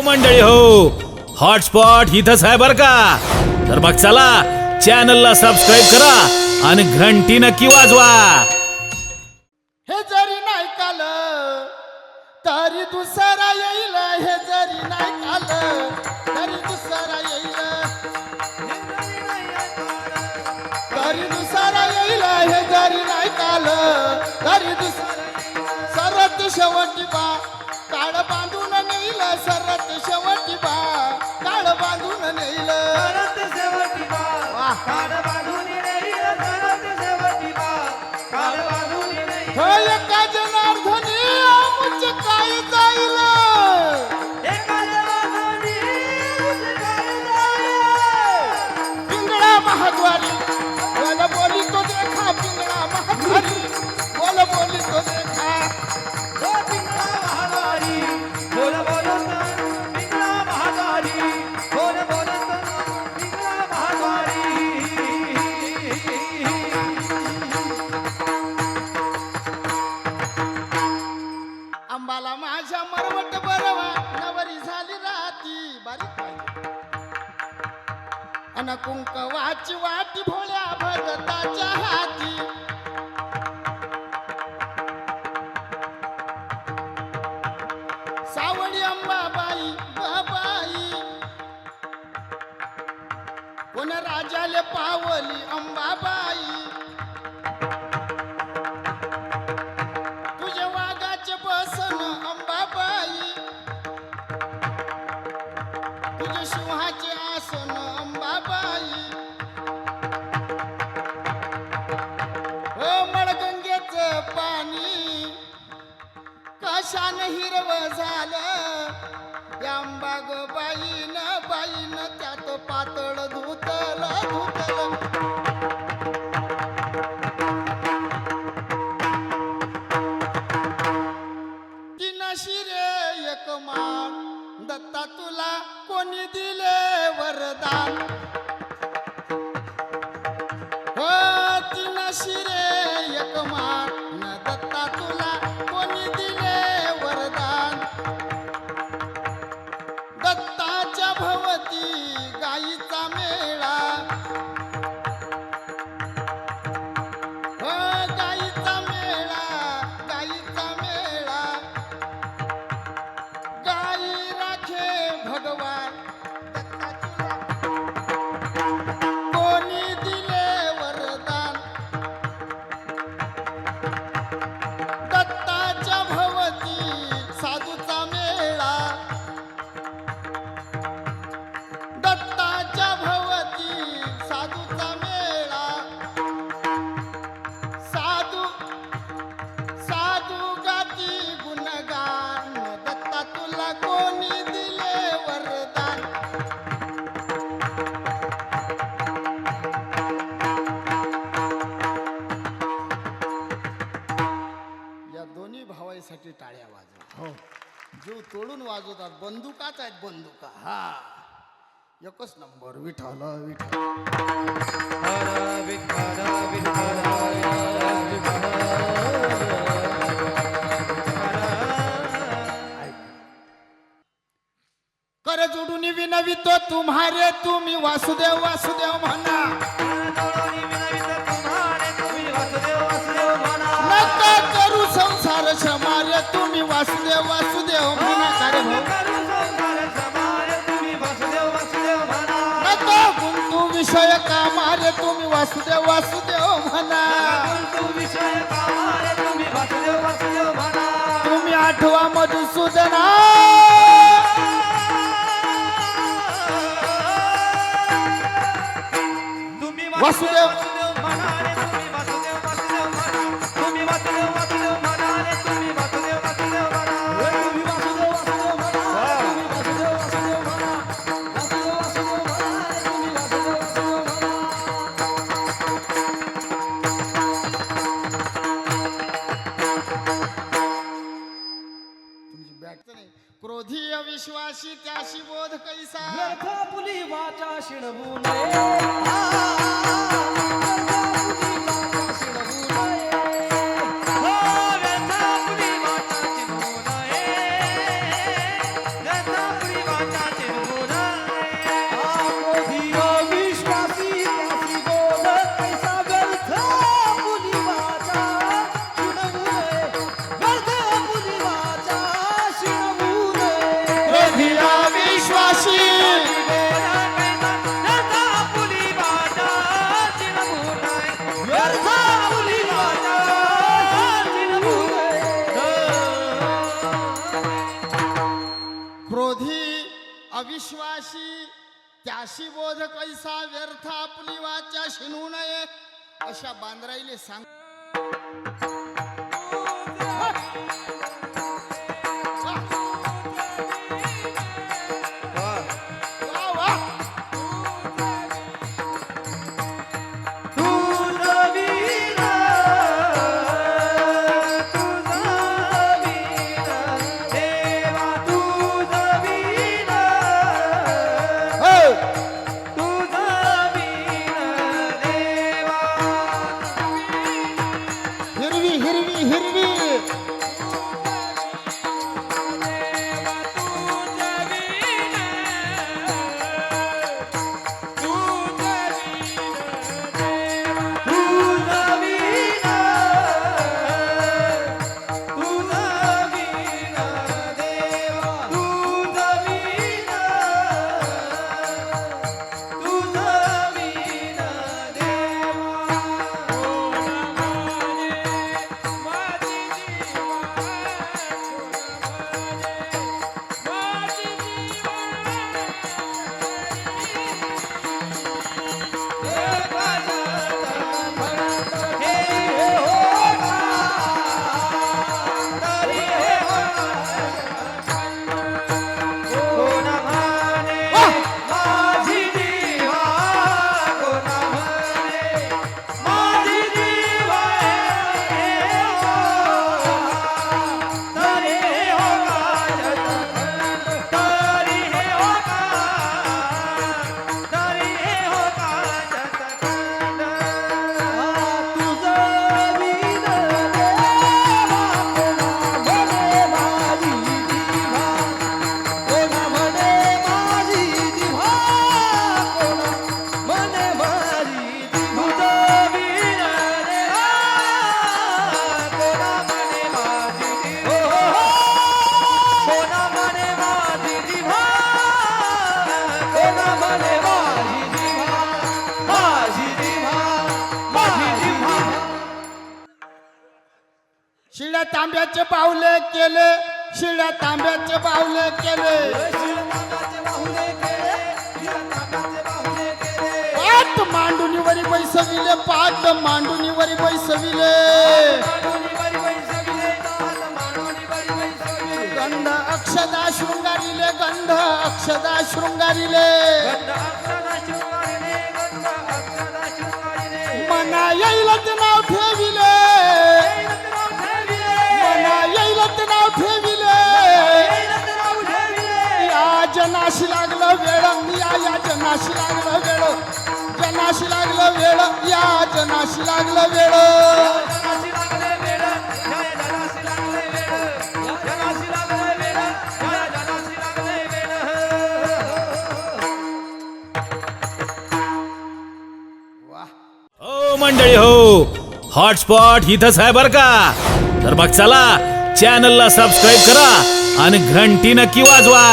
हो मंडळी हो. हॉटस्पॉट इथंच आहे बर का? तर मग चला चॅनलला सबस्क्राईब करा आणि घंटी नक्की वाजवा. हे जरी नाही काल तरी दुसरा येईल. हे जरी नाही काल तरी दुसरा येईल. तरी दुसरा येईल. हे जरी नाही काल तरी दुसरा शेवटी बा काळ बांधून नेलं. कुंकवाची वाट भोळ्या भगताच्या हाती. सावळी अंबाबाई बाबाई. कोण राजाले पावली अंबाबाई. हिरव झालं. या अंबाग बाईन बाईन त्यात पातळ धुतल धुतल. तीन शिरे एक मान दत्ता तुला कोणी दिले वरदान? में भावाईसाठी टाळ्या वाजवा. हो. जीव तोडून वाजवतात बंदुकाच आहेत बंदुका. हा. एकच नंबर विठाल विठाल कर जोडून विनवितो तुम्हारे तुम्ही वासुदेव वासुदेव म्हणा. वासुदेव वासुदेव म्हणा करे भाऊ नको गुंतू विषय कामारे तुम्ही वासुदेव वासुदेव म्हणा तुम्ही आठवा मधुसूदना वासुदेव. ચાચા શીણવું अविश्वासी त्याशी बोध कैसा व्यर्थ आपली वाचा शिनू नये अशा बांद्राईले सांग शिळ्या तांब्याचे पावले केले शिळ्या तांब्याचे पावले केले. पाट मांडुनीवरी बैसविले पाट मांडुनीवरी बैसविले. गंध अक्षदा शृंगारिले गंध अक्षदा शृंगारिले. मना येईलच जनाशी लागलं वेळ या या जनाशी लागलं वेळ. जनाशी लागलं वेळ या जनाशी लागलं वेळ. हो मंडळी हो. हॉटस्पॉट इथंच आहे बर का? तर मग चला चॅनलला सबस्क्राईब करा आणि घंटी नक्की वाजवा?